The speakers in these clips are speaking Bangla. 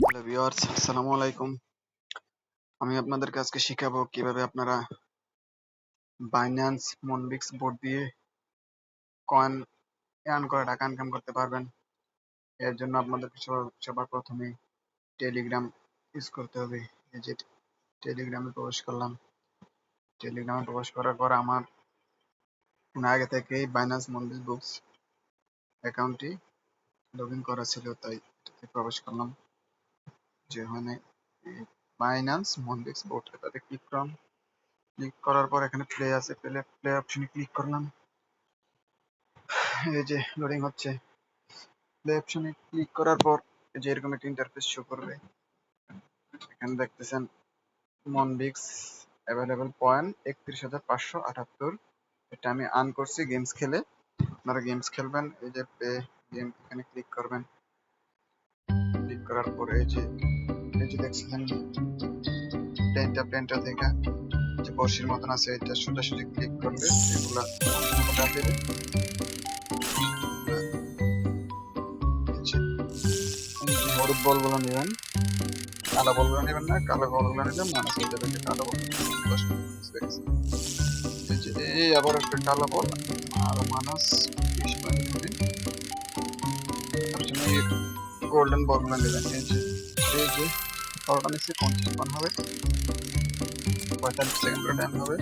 হ্যালো ভিউয়ার্স আসসালামু আলাইকুম আমি আপনাদেরকে আজকে শিখাবো কীভাবে আপনারা বাইন্যান্স মনবিক্স বোর্ড দিয়ে কয়েন আর্ন করে টাকা ইনকাম করতে পারবেন। এর জন্য আপনাদেরকে সবার প্রথমে টেলিগ্রাম ইউজ করতে হবে। এই যে টেলিগ্রামে প্রবেশ করলাম। টেলিগ্রামে প্রবেশ করার পর আমার আগে থেকেই বাইন্যান্স মনবিক্স বুকস অ্যাকাউন্টটি লগ ইন করা ছিল, তাই প্রবেশ করলাম। যেখানে বাইন্যান্স মনবিক্স বোর্ড এটাতে ক্লিক করলাম। ক্লিক করার পর এখানে প্লে আছে প্লে প্লে অপশনে ক্লিক করলাম। এই যে লোডিং হচ্ছে। প্লে অপশনে ক্লিক করার পর এই যে এরকম একটা ইন্টারফেস শো করবে। এখানে দেখতেছেন মনবিক্স অ্যাভেলেবল পয়েন্ট একত্রিশ হাজার পাঁচশো আটাত্তর। এটা আমি আর্ন করছি গেমস খেলে। আপনারা গেমস খেলবেন, এই যে প্লে গেম এখানে ক্লিক করবেন। ক্লিক করার পর যে, এই যে দেখছেন, প্লেনটা প্লেনটা যে বর্ষির মতন আছে, এটা সোজাসুজি ক্লিক করলে এগুলা দেবে হলুদ বলগুলো নেবেন, কালো বলগুলো নেবেন না, কালো বলগুলো নিলে মানুষ কালো বল এই আবার একটা কালো বল, আর মানুষ বিশ গোল্ডেন বলগুলো নেবেন এই যে এই যে পান হবে, পঁয়তাল্লিশ সেকেন্ড টাইম হবে।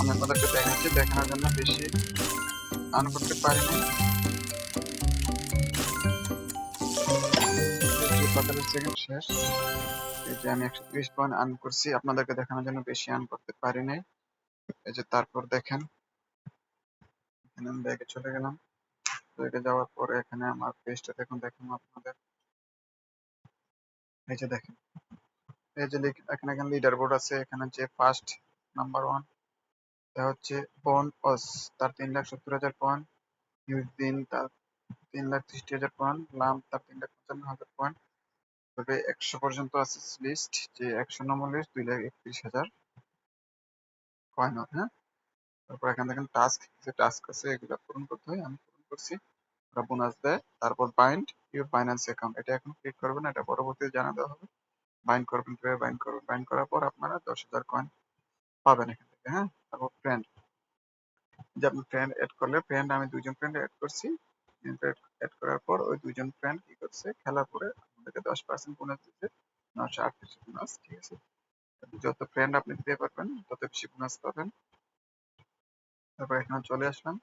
আমি আপনাদেরকে দেখাচ্ছি, দেখানোর জন্য বেশি আর্ন করতে পারি না পঁয়তাল্লিশ সেকেন্ড শেষ। এই যে আমি একশো ত্রিশ পয়েন্ট আর্ন করছি, আপনাদেরকে দেখানোর জন্য বেশি আর্ন করতে পারি নাই। এই যে তারপর দেখেন, এখানে আমি ব্যাগে চলে গেলাম। ব্যাগে যাওয়ার পরে এখানে আমার পেজটা দেখুন দেখুন আপনাদের। এই যে দেখেন। এই যে এখানে এখানে লিডার বোর্ড আছে, এখানে যে ফার্স্ট নাম্বার ওয়ান এটা হচ্ছে বন অস তার তিন লাখ সত্তর হাজার পয়েন্ট দিন তার তিন লাখ ত্রিশটি হাজার পয়েন্ট, লাম তার তিন লাখ পঞ্চান্ন হাজার পয়েন্ট। তবে একশো পর্যন্ত আছে লিস্ট যে একশো নম্বর লিস্ট দুই লাখ একত্রিশ হাজার কয়েন হ্যাঁ? তারপর এখানে দেখেন টাস্ক যে টাস্ক আছে, এগুলো পূরণ করতে হয়, আমি পূরণ করছি। ওরা বোনাস দেয় তারপর বাইন্ড ইউর ফাইন্যান্স অ্যাকাউন্ট এটা এখন ক্লিক করবেন, এটা পরবর্তীতে জানা দেওয়া হবে। বাইন্ড করবেন কীভাবে? বাইন্ড করবেন। বাইন্ড করার পর আপনারা দশ হাজার কয়েন পাবেন এখান থেকে হ্যাঁ? তারপর ফ্রেন্ড যে আপনি ফ্রেন্ড অ্যাড করলে ফ্রেন্ড আমি দুইজন ফ্রেন্ড অ্যাড করছি। অ্যাড করার পর ওই দুইজন ফ্রেন্ড কি করছে? খেলা করে আমাদেরকে দশ পার্সেন্ট বোনাস দিচ্ছে নশো আটত্রিশ বোনাস ঠিক আছে? যত ফ্রেন্ড আপনি দিতে পারবেন, তত বেশি বোনাস পাবেন। তারপর এখানে চলে আসলাম।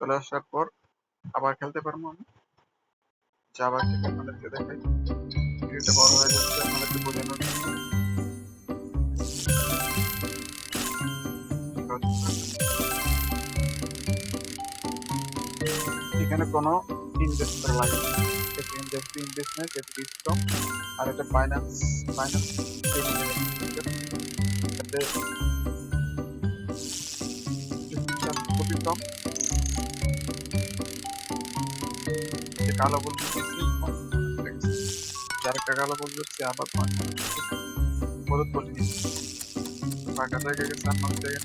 চলে আসার পর আবার খেলতে পারব আমি আবার খেলে দেখাই বড় হয়ে যাচ্ছে বোঝানোর জন্য এখানে কোনো ইনভেস্ট করা লাগে এটা ইনভেস্ট ইনভেস্টমেন্ট রিস্কম আর এটা ফাইন্যান্স ফাইন্যান্স কালো বল দিচ্ছি যার একটা কালো বল দিচ্ছি, আবার হলুদ বল দিচ্ছি। ফাঁকা জায়গায় গেছে আপনার জায়গায়।